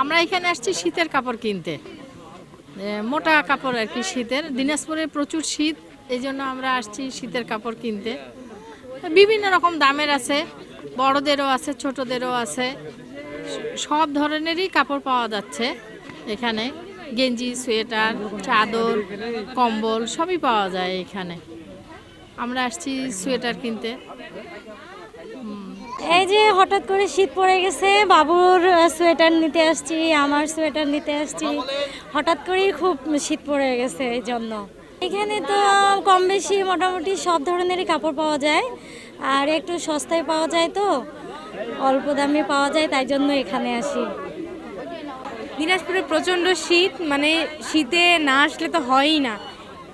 আমরা এখানে আসছি শীতের কাপড় কিনতে। মোটা কাপড় আর কি শীতের। দিনাজপুরে প্রচুর শীত এই জন্য আমরা আসছি শীতের কাপড় কিনতে। বিভিন্ন রকম দামের আছে, বড়দেরও আছে, ছোটদেরও আছে। সব ধরনেরই কাপড় পাওয়া যাচ্ছে এখানে। গেঞ্জি, সোয়েটার, চাদর, কম্বল সবই পাওয়া যায় এখানে। আমরা আসছি সোয়েটার কিনতে। এই যে হঠাৎ করে শীত পড়ে গেছে, বাবুর সোয়েটার নিতে আসছি, আমার সোয়েটার নিতে আসছি। হঠাৎ করেই খুব শীত পড়ে গেছে এই জন্য। এখানে তো কম বেশি মোটামুটি সব ধরনেরই কাপড় পাওয়া যায়, আর একটু সস্তায় পাওয়া যায় তো, অল্প দামে পাওয়া যায়, তাই জন্য এখানে আসি। দিনাজপুরে প্রচণ্ড শীত মানে শীতে না আসলে তো হয়ই না।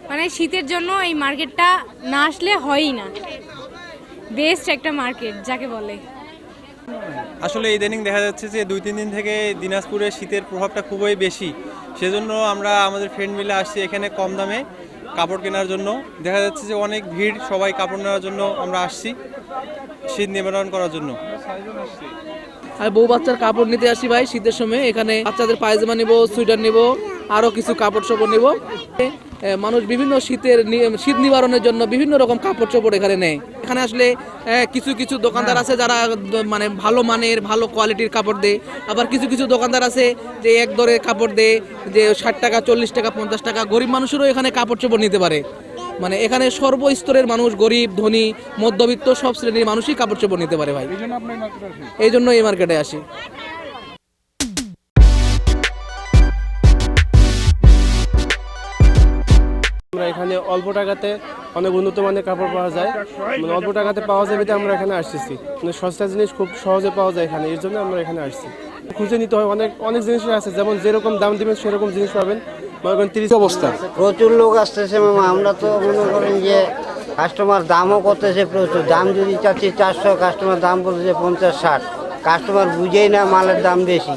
মানে শীতের জন্য এই মার্কেটটা না আসলে হয়ই না। বেস্ট একটা মার্কেট যাকে বলে। আসলে ইদানিং দেখা যাচ্ছে যে দুই তিন দিন থেকে দিনাজপুরে শীতের প্রভাবটা খুবই বেশি। সেজন্য আমরা আমাদের ফ্রেন্ড মিলে আসছি এখানে কম দামে কাপড় কেনার জন্য। দেখা যাচ্ছে যে অনেক ভিড় সবাই কাপড় নেওয়ার জন্য আমরা আসছি শীত নিবারণ করার জন্য। আর বউ বাচ্চার কাপড় নিতে আসি ভাই শীতের সময়। এখানে বাচ্চাদের পায়জামা নিব সুইটার নিব আরও কিছু কাপড় চোপড় নিব। মানুষ বিভিন্ন শীতের শীত নিবারণের জন্য বিভিন্ন রকম কাপড় চোপড় এখানে নেয়। এখানে আসলে কিছু কিছু দোকানদার আছে যারা মানে ভালো মানের ভালো কোয়ালিটির কাপড় দেয়। আবার কিছু কিছু দোকানদার আছে যে এক দরে কাপড় দেয় যে ষাট টাকা চল্লিশ টাকা পঞ্চাশ টাকা। গরিব মানুষেরও এখানে কাপড় চোপড় নিতে পারে। মানে এখানে সর্বস্তরের মানুষ গরিব ধনী মধ্যবিত্ত সব শ্রেণির মানুষই কাপড় চোপড় নিতে পারে ভাই। এই জন্য এই মার্কেটে আসি। এখানে অল্প টাকাতে অনেক উন্নত মানের কাপড় পাওয়া যায়। মানে অল্প টাকাতে পাওয়া যাবে তো আমরা এখানে আসতেছি। মানে সস্তা জিনিস খুব সহজে পাওয়া যায় এখানে এর জন্য আমরা এখানে আসছি। খুঁজে নিতে হয় অনেক অনেক জিনিস আছে যেমন যেরকম দাম দিবেন সেরকম জিনিস পাবেন। মনে করেন তিরিশ অবস্থা? প্রচুর লোক আসতেছে মামা আমরা তো মনে করেন যে কাস্টমার দামও করতেছে প্রচুর। দাম যদি চাচ্ছি চারশো কাস্টমার দাম বলতেছে পঞ্চাশ ষাট। কাস্টমার বুঝেই না মালের দাম বেশি।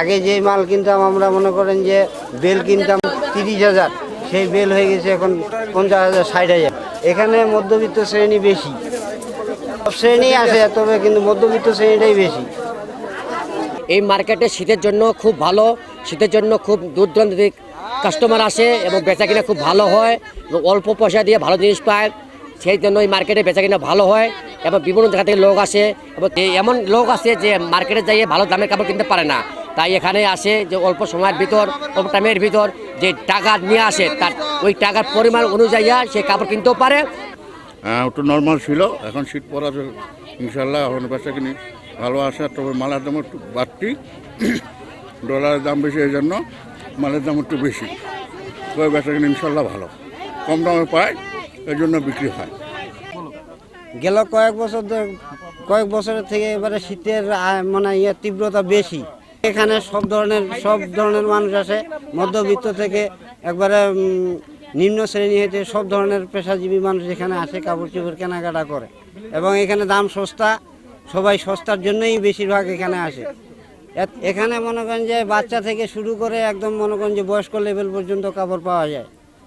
আগে যে মাল কিনতাম আমরা মনে করেন যে বেল কিনতাম তিরিশ হাজার। সেই বেল হয়ে গেছে এখন পঞ্চাশ হাজার ষাট হাজার। এখানে মধ্যবিত্ত শ্রেণি বেশি। সব শ্রেণি আছে, তবে কিন্তু মধ্যবিত্ত শ্রেণীটাই বেশি। এই মার্কেটে শীতের জন্য খুব ভালো, শীতের জন্য খুব দূর দূরান্ত কাস্টমার আসে এবং বেচা কিনা খুব ভালো হয় অল্প পয়সা দিয়ে ভালো জিনিস পায়। সেই জন্য এই মার্কেটে বেচা কিনা ভালো হয় এবং বিভিন্ন জায়গা থেকে লোক আসে। এবং এমন লোক আসে যে মার্কেটে যাইয়ে ভালো দামের কাপড় কিনতে পারে না। তাই এখানে আসে যে অল্প সময়ের ভিতর, অল্প টাইমের ভিতর যে টাকা নিয়ে আসে তার ওই টাকার পরিমাণ অনুযায়ী সে কাপড় কিনতেও পারে। হ্যাঁ একটু নর্মাল ছিল। এখন শীত পড়া ইনশাল্লাহ এখন বেচা কিনি ভালো আসে তবে মালার দাম একটু বাড়তি ডলারের দাম বেশি এই জন্য মালের দাম একটু বেশি। তবে বেচা কিনি ইনশাল্লাহ ভালো। কম দামে পায় এই জন্য বিক্রি হয়। গেল কয়েক বছর ধরে- কয়েক বছরের থেকে এবারে শীতের মানে ইয়ে তীব্রতা বেশি। এখানে সব ধরনের সব ধরনের মানুষ আসে। মধ্যবিত্ত থেকে একবারে নিম্ন শ্রেণি হয়েছে সব ধরনের পেশাজীবী মানুষ এখানে আসে কাপড় চোপড় কেনাকাটা করে। এবং এখানে দাম সস্তা, সবাই সস্তার জন্যই বেশিরভাগ এখানে আসে। এখানে মনে করেন যে বাচ্চা থেকে শুরু করে একদম মনে করেন যে বয়স্ক লেভেল পর্যন্ত কাপড় পাওয়া যায়।